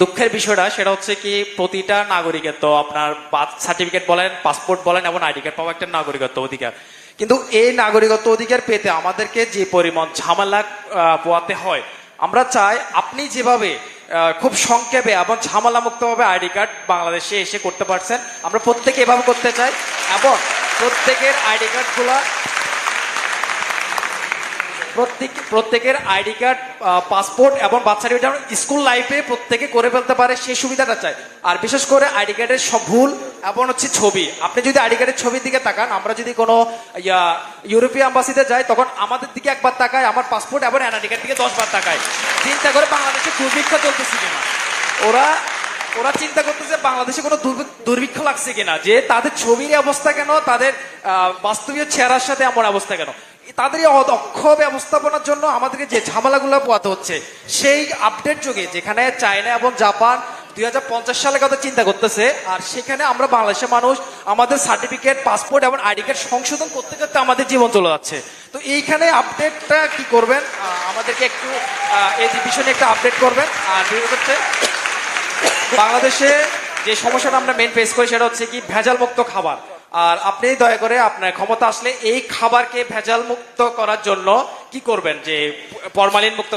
দুঃখের বিষয়টা সেটা হচ্ছে কি প্রতিটা নাগরিকত্ব আপনার বার্থ সার্টিফিকেট বলেন পাসপোর্ট বলেন এবং আইডি কার্ড পাওয়া একটা নাগরিকত্ব অধিকার। কিন্তু এই নাগরিকত্ব অধিকার পেতে আমাদেরকে যে পরিমাণ ঝামেলা পোয়াতে হয়, আমরা চাই আপনি যেভাবে খুব সংক্ষেপে এবং ঝামেলা মুক্তভাবে আইডি কার্ড বাংলাদেশে এসে করতে পারছেন, আমরা প্রত্যেকে এভাবে করতে চাই এবং প্রত্যেকের আইডি কার্ডগুলো প্রত্যেক প্রত্যেকের আইডি কার্ড পাসপোর্ট এবং বাচ্চা সার্টিফিকেট স্কুল লাইফে প্রত্যেকে করে ফেলতে পারে সেই সুবিধাটা চাই আর বিশেষ করে আইডি কার্ডের সব ভুল এবং হচ্ছে ছবি। আপনি যদি আইডি কার্ডের ছবির দিকে তাকান, আমরা যদি কোনো ইউরোপীয় আম্বাসিতে যাই, তখন আমাদের দিকে একবার তাকায়, আমার পাসপোর্ট এবং এনআইডি কার্ড দিকে দশবার তাকায়। চিন্তা করে বাংলাদেশে দুর্ভিক্ষ চলতেছে কিনা? ওরা ওরা চিন্তা করতেছে বাংলাদেশে কোনো দুর্ভি- দুর্ভিক্ষ লাগছে কিনা? যে তাদের ছবির অবস্থা কেন? তাদের বাস্তবীয় চেহারার সাথে এমন অবস্থা কেন? তাদের অদক্ষ ব্যবস্থাপনার জন্য আমাদেরকে যে ঝামেলাগুলো পোয়াতে হচ্ছে, সেই আপডেট যুগে, যেখানে চায়না এবং জাপান দুই হাজার পঞ্চাশ সালের কথা চিন্তা করতেছে, আর সেখানে আমরা বাংলাদেশের মানুষ আমাদের সার্টিফিকেট পাসপোর্ট এবং আইডি কার্ড সংশোধন করতে করতে আমাদের জীবন চলে যাচ্ছে। তো এইখানে আপডেটটা কি করবেন? আমাদেরকে একটু এই বিষয় একটু আপডেট করবেন। আর হচ্ছে, বাংলাদেশে যে সমস্যাটা আমরা মেন ফেস করি, সেটা হচ্ছে কি ভেজাল মুক্ত খাবার। আর আপনি দয়া করে আপনার ক্ষমতা আসলে এই খাবারকে ভেজাল মুক্ত করার জন্য কি করবেন? যে ফরমালিন মুক্ত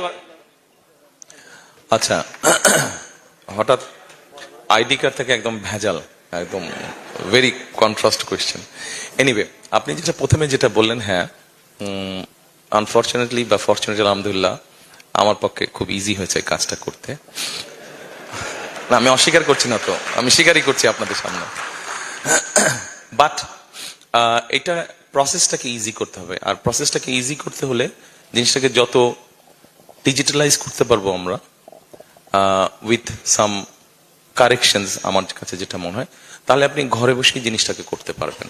আচ্ছা হঠাৎ আইডি কার্ড থেকে একদম ভেজাল, একদম ভেরি কন্ট্রাস্ট কোয়েশ্চেন এনিওয়ে আপনি যেটা প্রথমে যেটা বললেন হ্যাঁ আনফর্চুনেটলি বা ফর্চুনেটলি আলহামদুলিল্লাহ, আমার পক্ষে খুব ইজি হয়েছে কাজটা করতে। না, আমি অস্বীকার করছি না তো, আমি স্বীকারই করছি আপনাদের সামনে। বাট এটা প্রসেসটাকে ইজি করতে হবে। আর প্রসেসটাকে ইজি করতে হলে জিনিসটাকে যত ডিজিটালাইজ করতে পারব আমরা উইথ সাম কারেকশনস আমার কাছে যেটা মনে হয়, তাহলে আপনি ঘরে বসেই জিনিসটাকে করতে পারবেন।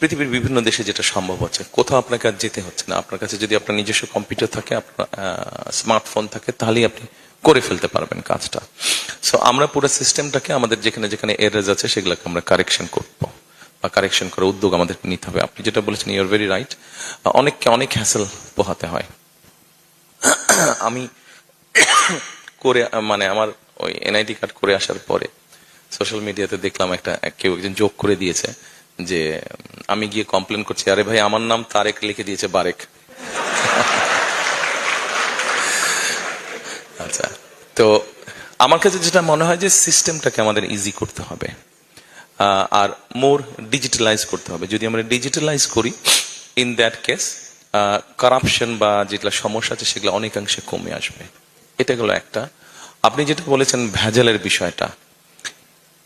পৃথিবীর বিভিন্ন দেশে যেটা সম্ভব হচ্ছে কোথাও আপনাকে আর যেতে হচ্ছে না। আপনার কাছে যদি আপনার নিজস্ব কম্পিউটার থাকে, আপনার স্মার্টফোন থাকে, তাহলেই আপনি করে ফেলতে পারবেন কাজটা। সো আমরা পুরো সিস্টেমটাকে আমাদের যেখানে যেখানে এরেজ আছে, সেগুলোকে আমরা কারেকশন করব। বা কারেকশন করার উদ্যোগ আমাদের নিতে হবে। আপনি যেটা বলেছেন ইউর ভেরি রাইট অনেককে অনেক হ্যাসেল পোহাতে হয়। আমি করে মানে আমার ওই এনআইডি কার্ড করে আসার পরে সোশ্যাল মিডিয়াতে দেখলাম একটা, কেউ একজন যোগ করে দিয়েছে যে, আমি গিয়ে কমপ্লেন করছি, আরে ভাই, আমার নাম তারেক লিখে দিয়েছে বারেক। আচ্ছা তো আমার কাছে যেটা মনে হয় যে সিস্টেমটাকে আমাদের ইজি করতে হবে। আর মোর ডিজিটালাইজ করতে হবে। যদি আমরা ডিজিটালাইজ করি ইন দ্যাট কেস কারাপশন বা যেগুলো সমস্যা আছে, সেগুলো অনেকাংশে কমে আসবে। এটা গেল একটা। আপনি যেটা বলেছেন ভেজালের বিষয়টা,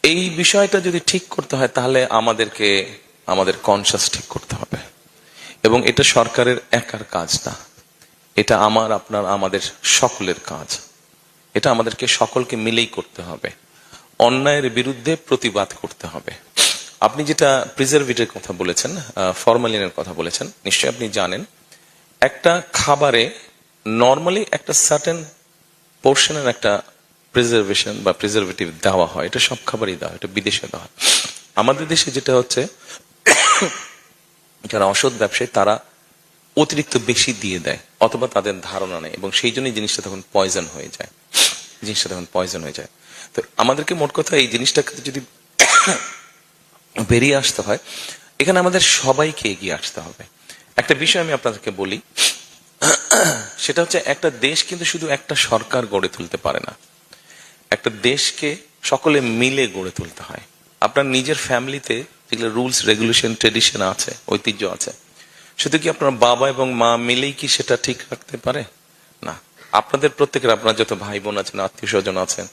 এই বিষয়টা যদি ঠিক করতে হয়, তাহলে আমাদেরকে, আমাদের কনসাস ঠিক করতে হবে। এবং এটা সরকারের একার কাজ না। এটা আমার, আপনার, আমাদের সকলের কাজ। এটা আমাদেরকে সকলকে মিলেই করতে হবে। অন্যায়ের বিরুদ্ধে প্রতিবাদ করতে হবে। আপনি যেটা প্রিজার্ভেটিভ কথা বলেছেন ফরমালিনের কথা বলেছেন, নিশ্চয়ই আপনি জানেন, একটা খাবারে নর্মালি একটা সার্টেন পোর্শনের একটা প্রিজার্ভেশন বা প্রিজার্ভেটিভ দেওয়া হয়, এটা সব খাবারই দেওয়া হয়, এটা বিদেশে দেওয়া হয়। আমাদের দেশে যেটা হচ্ছে, যারা অসৎ ব্যবসায়ী, তারা অতিরিক্ত বেশি দিয়ে দেয়, অথবা তাদের ধারণা নেই, এবং সেই জন্যই জিনিসটা তখন পয়জন হয়ে যায়। জিনিসটা তখন পয়জন হয়ে যায়। তো আমাদেরকে মোট কথা এই জিনিসটাকে যদি বেরিয়ে আসতে হয়, এখানে আমাদের সবাইকে এগিয়ে আসতে হবে। একটা বিষয় আমি আপনাদেরকে বলি, সেটা হচ্ছে একটা দেশ কিন্তু শুধু একটা সরকার গড়ে তুলতে পারে না। একটা দেশকে সকলে মিলে গড়ে তুলতে হয়। আপনার নিজের ফ্যামিলিতে যেগুলো রুলস, রেগুলেশন ট্রেডিশন আছে, ঐতিহ্য আছে শুধু কি আপনার বাবা এবং মা মিলেই কি সেটা ঠিক রাখতে পারে? না। আপনাদের প্রত্যেকের, আপনার যত ভাই বোন আছেন আত্মীয় স্বজন আছেন,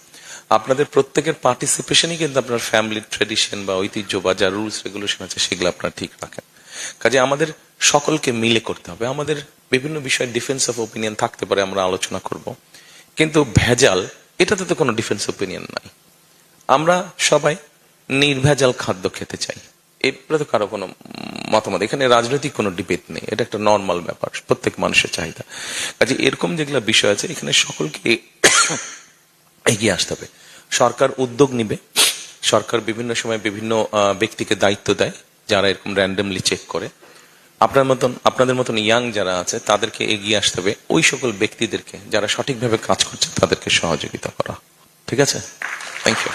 আপনাদের প্রত্যেকের পার্টিসিপেশনই কিন্তু আপনার ফ্যামিলির ট্রেডিশন বা ঐতিহ্য বা যা রুলস রেগুলেশন আছে, সেগুলো আপনারা ঠিক রাখেন। কাজে আমাদের সকলকে মিলে করতে হবে। আমাদের বিভিন্ন বিষয়ে ডিফেন্স অফ ওপিনিয়ন থাকতে পারে, আমরা আলোচনা করব। কিন্তু ভেজাল, এটাতে তো কোনো ডিফেন্স ওপিনিয়ন নাই। আমরা সবাই নির্ভেজাল খাদ্য খেতে চাই। এরপরে তো কারও কোনো মতামত। এখানে রাজনৈতিক কোনো ডিবেট নেই। এটা একটা নর্মাল ব্যাপার, প্রত্যেক মানুষের চাহিদা। কাজে এরকম যেগুলো বিষয় আছে, এখানে সকলকে এগিয়ে আসতে হবে। সরকার উদ্যোগ নিবে। সরকার বিভিন্ন সময় বিভিন্ন ব্যক্তিকে দায়িত্ব দেয়, যারা এরকম র্যান্ডমলি চেক করে। আপনার মতন, আপনাদের মতন ইয়াং যারা আছে, তাদেরকে এগিয়ে আসতে হবে। ওই সকল ব্যক্তিদেরকে, যারা সঠিকভাবে কাজ করছে, তাদেরকে সহযোগিতা করা। ঠিক আছে? Thank you